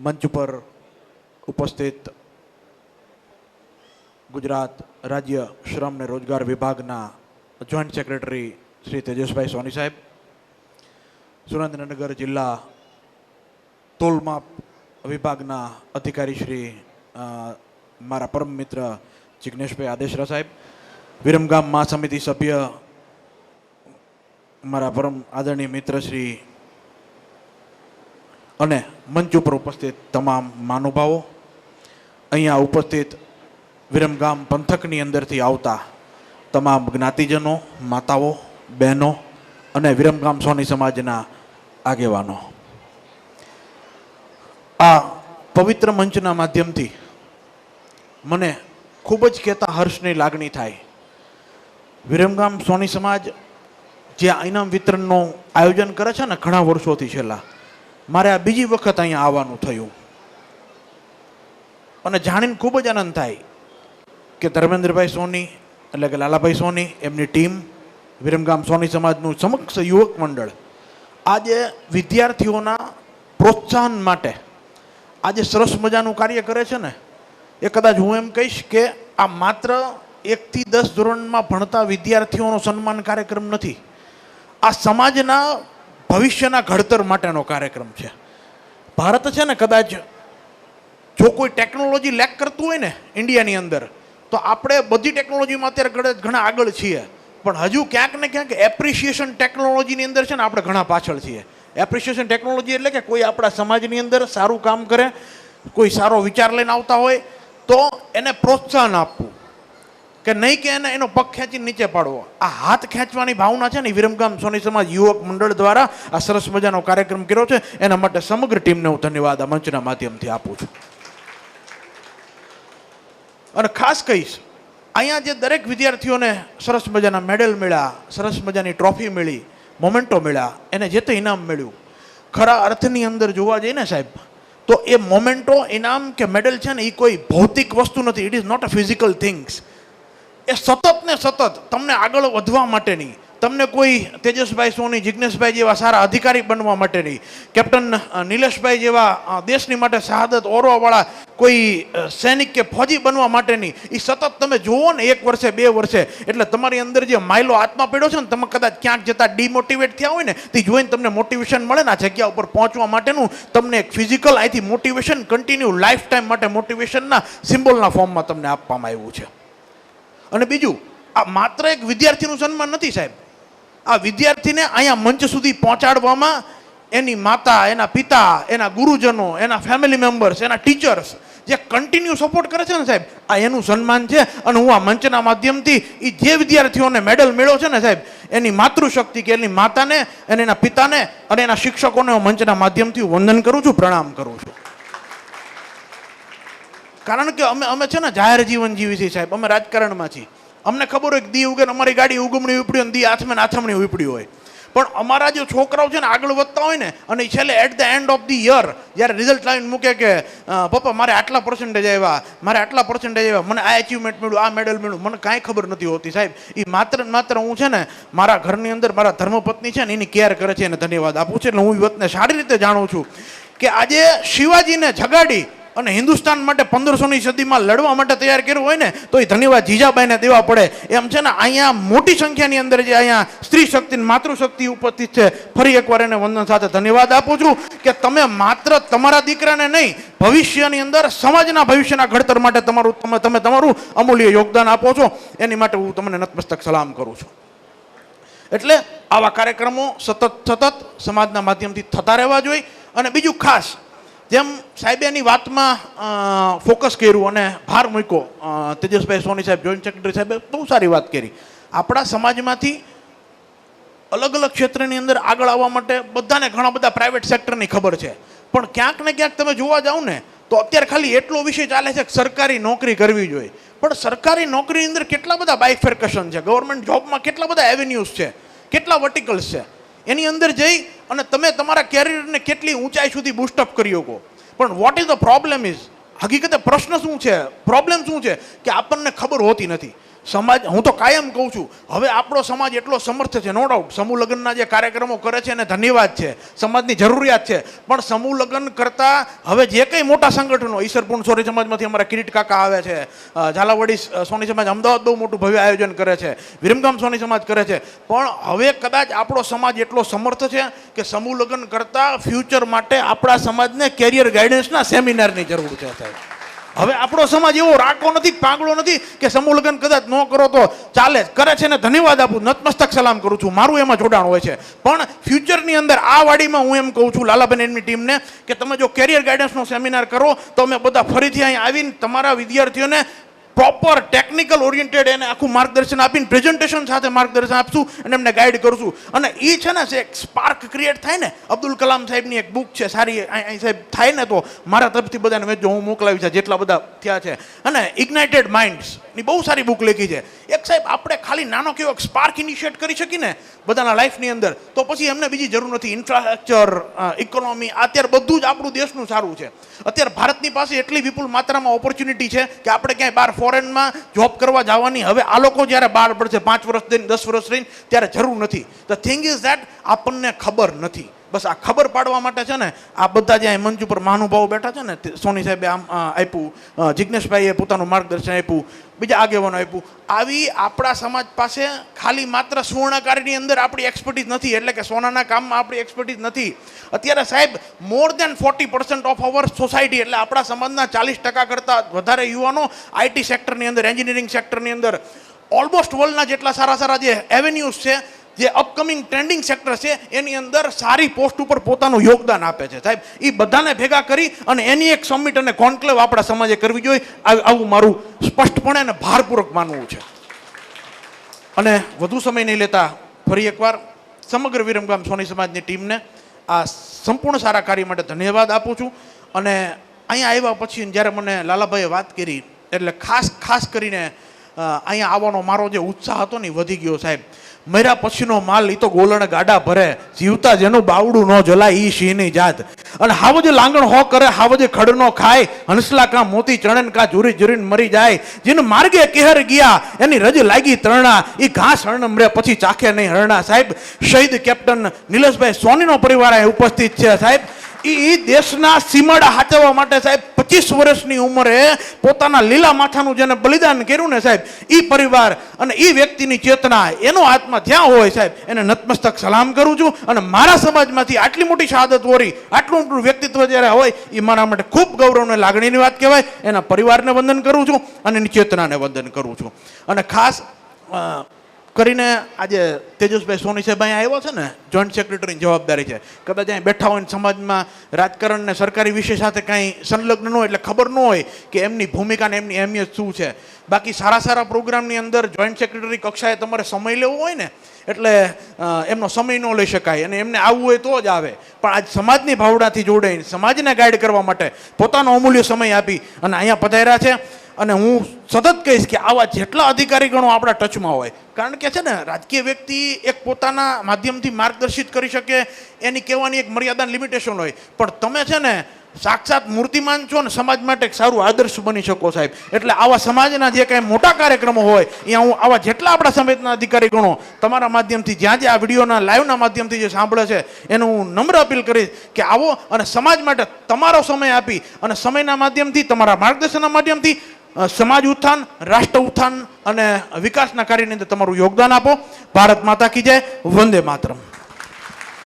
મંચ ઉપર ઉપસ્થિત ગુજરાત રાજ્ય શ્રમ ને રોજગાર વિભાગના જોઈન્ટ સેક્રેટરી શ્રી તેજસભાઈ સોની સાહેબ, સુરેન્દ્રનગર જિલ્લા તોલમાપ વિભાગના અધિકારી શ્રી મારા પરમ મિત્ર જિજ્ઞેશભાઈ આદેશરા સાહેબ, વિરમગામ મહાસમિતિ સભ્ય મારા પરમ આદરણીય મિત્ર શ્રી અને મંચ ઉપર ઉપસ્થિત તમામ મહાનુભાવો અહીંયા ઉપસ્થિત વિરમગામ પંથકની અંદરથી આવતા તમામ જ્ઞાતિજનો, માતાઓ, બહેનો અને વિરમગામ સોની સમાજના આગેવાનો. આ પવિત્ર મંચના માધ્યમથી મને ખૂબ જ કહેતા હર્ષની લાગણી થાય. વિરમગામ સોની સમાજ જે ઇનામ વિતરણનું આયોજન કરે છે ને ઘણા વર્ષોથી છેલ્લા મારે આ બીજી વખત અહીંયા આવવાનું થયું. અને જાણીને ખૂબ જ આનંદ થાય કે ધર્મેન્દ્રભાઈ સોની એટલે કે લાલાભાઈ સોની, એમની ટીમ, વિરમગામ સોની સમાજનું સમક્ષ યુવક મંડળ, આજે વિદ્યાર્થીઓના પ્રોત્સાહન માટે આજે સરસ મજાનું કાર્ય કરે છે ને, એ કદાચ હું એમ કહીશ કે આ માત્ર એકથી દસ ધોરણમાં ભણતા વિદ્યાર્થીઓનો સન્માન કાર્યક્રમ નથી. આ સમાજના ભવિષ્યના ઘડતર માટેનો કાર્યક્રમ છે. ભારત છે ને કદાચ જો કોઈ ટેકનોલોજી લેક કરતું હોય ને ઇન્ડિયાની અંદર, તો આપણે બધી ટેકનોલોજીમાં અત્યારે ઘણા આગળ છીએ. પણ હજુ ક્યાંક ને ક્યાંક એપ્રિશિએશન ટેકનોલોજીની અંદર છે ને આપણે ઘણા પાછળ છીએ. એપ્રિશિએશન ટેકનોલોજી એટલે કે કોઈ આપણા સમાજની અંદર સારું કામ કરે, કોઈ સારો વિચાર લઈને આવતા હોય, તો એને પ્રોત્સાહન આપવું. કે નહીં કે એને એનો પગ ખેંચીને નીચે પાડવો. આ હાથ ખેંચવાની ભાવના છે ને વિરમગામ સોની સમાજ યુવક મંડળ દ્વારા આ સરસ મજાનો કાર્યક્રમ કર્યો છે. એના માટે સમગ્ર ટીમને હું ધન્યવાદ આ મંચના માધ્યમથી આપું છું. અને ખાસ કહીશ, અહીંયા જે દરેક વિદ્યાર્થીઓને સરસ મજાના મેડલ મળ્યા, સરસ મજાની ટ્રોફી મળી, મોમેન્ટો મળ્યા, એને જે તે ઇનામ મળ્યું. ખરા અર્થની અંદર જોવા જઈએ ને સાહેબ, તો એ મોમેન્ટો, ઇનામ કે મેડલ છે ને એ કોઈ ભૌતિક વસ્તુ નથી. It is not a physical things એ સતત ને સતત તમને આગળ વધવા માટેની તમને કોઈ તેજસભાઈ સોની જિજ્ઞેશભાઈ જેવા સારા અધિકારી બનવા માટેની કેપ્ટન નિલેશભાઈ જેવા દેશની માટે શહાદત ઓરવાવાળા કોઈ સૈનિક કે ફોજી બનવા માટેની એ સતત તમે જુઓ ને એક વર્ષે, બે વર્ષે. એટલે તમારી અંદર જે માઇલો આત્મા પડ્યો છે ને, તમે કદાચ ક્યાંક જતા ડિમોટિવેટ થયા હોય ને, તે જોઈને તમને મોટિવેશન મળે ને આ જગ્યા ઉપર પહોંચવા માટેનું તમને એક ફિઝિકલ અહીંથી મોટિવેશન કન્ટિન્યુ લાઈફ ટાઈમ માટે મોટિવેશનના સિમ્બોલના ફોર્મમાં તમને આપવામાં આવ્યું છે. અને બીજું, આ માત્ર એક વિદ્યાર્થીનું સન્માન નથી સાહેબ. આ વિદ્યાર્થીને અહીંયા મંચ સુધી પહોંચાડવામાં એની માતા, એના પિતા, એના ગુરુજનો, એના ફેમિલી મેમ્બર્સ એના ટીચર્સ જે કન્ટિન્યુ સપોર્ટ કરે છે ને સાહેબ, આ એનું સન્માન છે અને હું આ મંચના માધ્યમથી એ જે વિદ્યાર્થીઓને મેડલ મેળવ્યો છે ને સાહેબ, એની માતૃશક્તિ કે એની માતાને અને એના પિતાને અને એના શિક્ષકોને હું મંચના માધ્યમથી વંદન કરું છું, પ્રણામ કરું છું. કારણ કે અમે અમે છે ને જાહેર જીવન જીવી છીએ સાહેબ, અમે રાજકારણમાં છીએ. અમને ખબર હોય કે દી ઉગે અમારી ગાડી ઉગમણી ઉપડી અને દી આથમે ને આથમણી ઉપડી હોય. પણ અમારા જે છોકરાઓ છે ને આગળ વધતા હોય ને, અને છેલ્લે at the end of the year જ્યારે રિઝલ્ટ લાવીને મૂકે કે પપ્પા, મારે આટલા પર્સન્ટેજ આવ્યા મારે આટલા પર્સન્ટેજ આવ્યા મને આ એચિવમેન્ટ મળ્યું, આ મેડલ મળ્યું. મને કાંઈ ખબર નથી હોતી સાહેબ. એ માત્ર ને માત્ર હું છે ને, મારા ઘરની અંદર મારા ધર્મપત્ની છે ને, એની કેર કરે છે, એને ધન્યવાદ આપું છું. એટલે હું એ વાતને સારી રીતે જાણું છું કે આજે શિવાજીને જગાડી અને હિન્દુસ્તાન માટે પંદરસોની સદીમાં લડવા માટે તૈયાર કર્યું હોય ને, તો એ ધન્યવાદ જીજાબાઈને દેવા પડે. એમ છે ને, અહીંયા મોટી સંખ્યાની અંદર જે અહીંયા સ્ત્રી શક્તિ માતૃશક્તિ ઉપસ્થિત છે, ફરી એકવાર એને વંદન સાથે ધન્યવાદ આપું છું કે તમે માત્ર તમારા દીકરાને નહીં, ભવિષ્યની અંદર સમાજના ભવિષ્યના ઘડતર માટે તમારું, તમે તમે તમારું અમૂલ્ય યોગદાન આપો છો. એની માટે હું તમને નતમસ્તક સલામ કરું છું. એટલે આવા કાર્યક્રમો સતત સતત સમાજના માધ્યમથી થતા રહેવા જોઈએ. અને બીજું ખાસ જેમ સાહેબે એની વાતમાં ફોકસ કર્યું અને ભાર મૂક્યો તેજસભાઈ સોની સાહેબ જોઈન્ટ સેક્રેટરી સાહેબે બહુ સારી વાત કરી. આપણા સમાજમાંથી અલગ અલગ ક્ષેત્રની અંદર આગળ આવવા માટે બધાને ઘણા બધા પ્રાઇવેટ સેક્ટરની ખબર છે. પણ ક્યાંક ને ક્યાંક તમે જોવા જાઓ ને, તો અત્યારે ખાલી એટલો વિષય ચાલે છે કે સરકારી નોકરી કરવી જોઈએ. પણ સરકારી નોકરીની અંદર કેટલા બધા બાયફેર્કેશન છે? ગવર્મેન્ટ જોબમાં કેટલા બધા એવેન્યુઝ છે? કેટલા વર્ટિકલ્સ છે? એની અંદર જઈ અને તમે તમારા કેરિયરને કેટલી ઊંચાઈ સુધી બુસ્ટઅપ કરી શકો. પણ what is the problem is હકીકતે પ્રશ્ન શું છે? પ્રોબ્લેમ શું છે? કે આપણને ખબર હોતી નથી. સમાજ હું તો કાયમ કહું છું, હવે આપણો સમાજ એટલો સમર્થ છે નો ડાઉટ સમૂહ લગ્નના જે કાર્યક્રમો કરે છે એને ધન્યવાદ છે. સમાજની જરૂરિયાત છે. પણ સમૂહ લગ્ન કરતા હવે જે કંઈ મોટા સંગઠનો ઈશ્વરપૂર્ણ સોરી સમાજમાંથી અમારા કિરીટ કાકા આવે છે ઝાલાવાડી સોની સમાજ અમદાવાદ બહુ મોટું ભવ્ય આયોજન કરે છે, વિરમગામ સોની સમાજ કરે છે. પણ હવે કદાચ આપણો સમાજ એટલો સમર્થ છે કે સમૂહ લગ્ન કરતા ફ્યુચર માટે આપણા સમાજને કેરિયર ગાઈડન્સના સેમિનારની જરૂર છે, સાહેબ. હવે આપણો સમાજ એવો રાકો નથી, પાગળો નથી કે સમૂહ લગ્ન કદાચ ન કરો તો ચાલે કરે છે ને ધન્યવાદ આપું, નતમસ્તક સલામ કરું છું. મારું એમાં જોડાણ હોય છે. પણ ફ્યુચરની અંદર આ વાડીમાં હું એમ કહું છું લાલાબેન એમની ટીમને કે તમે જો કેરિયર ગાઈડન્સનો સેમિનાર કરો, તો અમે બધા ફરીથી અહીં આવીને તમારા વિદ્યાર્થીઓને પ્રોપર ટેકનિકલ ઓરિએન્ટેડ એને આખું માર્ગદર્શન આપીને પ્રેઝન્ટેશન સાથે માર્ગદર્શન આપશું અને એમને ગાઈડ કરશું. અને એ છે ને એક સ્પાર્ક ક્રિએટ થાય ને, અબ્દુલ કલામ સાહેબની એક બુક છે, સારી અહીં- સાહેબ થાય ને તો મારા તરફથી બધાને વેચો હું મોકલાવી છે, જેટલા બધા થયા છે. અને ઇગ્નાઇટેડ માઇન્ડ્સની બહુ સારી બુક લખી છે. એક સાહેબ, આપણે ખાલી નાનો કેવો સ્પાર્ક ઇનિશિએટ કરી શકીએ ને બધાના લાઈફની અંદર, તો પછી એમને બીજી જરૂર નથી. ઇન્ફ્રાસ્ટ્રક્ચર ઇકોનોમી અત્યારે બધું જ આપણું દેશનું સારું છે. અત્યારે ભારતની પાસે એટલી વિપુલ માત્રામાં ઓપોર્ચ્યુનિટી છે કે આપણે ક્યાંય બહાર ફોરેનમાં જોબ કરવા જવાની. હવે આ લોકો જ્યારે બહાર પડશે પાંચ વર્ષ રહીને દસ વર્ષ રહીને ત્યારે જરૂર નથી. ધ થિંગ ઇઝ દેટ આપણને ખબર નથી. બસ આ ખબર પાડવા માટે છે ને, આ બધા જે અહીં મંચ ઉપર મહાનુભાવો બેઠા છે ને સોની સાહેબે આમ આપ્યું જિજ્ઞેશભાઈએ પોતાનું માર્ગદર્શન આપ્યું, બીજા આગેવાનો આપ્યું. આવી આપણા સમાજ પાસે ખાલી માત્ર સુવર્ણકારીની અંદર આપણી એક્સપર્ટીઝ નથી, એટલે કે સોનાના કામમાં આપણી એક્સપર્ટીઝ નથી. અત્યારે સાહેબ more than forty percent of our society એટલે આપણા સમાજના ચાલીસ ટકા કરતાં વધારે યુવાનો આઈટી સેક્ટરની અંદર એન્જિનિયરિંગ સેક્ટરની અંદર ઓલમોસ્ટ વર્લ્ડના જેટલા સારા સારા જે એવેન્યુઝ છે જે અપકમિંગ ટ્રેન્ડિંગ સેક્ટર છે, એની અંદર સારી પોસ્ટ ઉપર પોતાનું યોગદાન આપે છે. સાહેબ એ બધાને ભેગા કરી અને એની એક સમિટ અને કોન્ક્લેવ આપણા સમાજે કરવી જોઈએ. આવું મારું સ્પષ્ટપણે અને ભારપૂર્વક માનવું છે. અને વધુ સમય નહીં લેતા ફરી એકવાર સમગ્ર વિરમગામ સોની સમાજની ટીમને આ સંપૂર્ણ સારા કાર્ય માટે ધન્યવાદ આપું છું. અને અહીંયા આવ્યા પછી જ્યારે મને લાલાભાઈએ વાત કરી, એટલે ખાસ ખાસ કરીને અહીંયા આવવાનો મારો જે ઉત્સાહ હતો ને વધી ગયો સાહેબ. મર્યા પછીનો માલ એ તો ગોલણ ગાડા ભરે, જીવતા જેનું બાવડું ન જલાય ઈ સિંહની જાત. અને હાવ જે લાંગણ હો કરે હાવ જે ખડનો ખાય, હંસલા કા મોતી ચણન કા ઝુરી ઝુરીને મરી જાય. જેને માર્ગે કેહર ગયા, એની રજ લાગી તરણા. એ ઘાસ હરણમરે પછી ચાખે નહીં હરણા. સાહેબ, શહીદ કેપ્ટન નિલેશભાઈ સોનીનો પરિવાર અહીં ઉપસ્થિત છે. સાહેબ એ દેશના સીમાડા હાચવવા માટે સાહેબ પચીસ વર્ષની ઉંમરે પોતાના લીલા માથાનું જેને બલિદાન કર્યું ને સાહેબ એ પરિવાર અને એ વ્યક્તિની ચેતના એનો આત્મા જ્યાં હોય સાહેબ, એને નતમસ્તક સલામ કરું છું અને મારા સમાજમાંથી આટલી મોટી શહાદત વોરી આટલું મોટું વ્યક્તિત્વ જ્યારે હોય એ મારા માટે ખૂબ ગૌરવને લાગણીની વાત કહેવાય, એના પરિવારને વંદન કરું છું અને એની ચેતનાને વંદન કરું છું. અને ખાસ કરીને આજે તેજસભાઈ સોની સાહેબ આવ્યો છે ને જોઈન્ટ સેક્રેટરીની જવાબદારી છે. કદાચ અહીં બેઠા હોય સમાજમાં રાજકારણ ને સરકારી વિષય સાથે કાંઈ સંલગ્ન ન હોય એટલે ખબર ન હોય કે એમની ભૂમિકા ને એમની અહેમિયત શું છે. બાકી સારા સારા પ્રોગ્રામની અંદર જોઈન્ટ સેક્રેટરી કક્ષાએ તમારે સમય લેવો હોય ને, એટલે એમનો સમય ન લઈ શકાય અને એમને આવવું હોય તો જ આવે. પણ આજ સમાજની ભાવનાથી જોડાઈને, સમાજને ગાઈડ કરવા માટે પોતાનો અમૂલ્ય સમય આપી અને અહીંયા પધાર્યા છે. અને હું સતત કહીશ કે આવા જેટલા અધિકારીગણો આપણા ટચમાં હોય, કારણ કે છે ને, રાજકીય વ્યક્તિ એક પોતાના માધ્યમથી માર્ગદર્શિત કરી શકે, એની કહેવાની એક મર્યાદા લિમિટેશન હોય. પણ તમે છે ને, સાક્ષાત મૂર્તિમાન છો ને, સમાજ માટે એક સારું આદર્શ બની શકો સાહેબ. એટલે આવા સમાજના જે કાંઈ મોટા કાર્યક્રમો હોય, અહીંયા હું આવા જેટલા આપણા સમાજના અધિકારી ગણો તમારા માધ્યમથી, જ્યાં જ્યાં આ વિડીયોના લાઈવના માધ્યમથી જે સાંભળે છે, એનું હું નમ્ર અપીલ કરીશ કે આવો અને સમાજ માટે તમારો સમય આપી અને સમયના માધ્યમથી, તમારા માર્ગદર્શનના માધ્યમથી સમાજ ઉત્થાન, રાષ્ટ્ર ઉત્થાન અને વિકાસના કાર્યની અંદર તમારું યોગદાન આપો. ભારત માતા કી જય, વંદે માતરમ.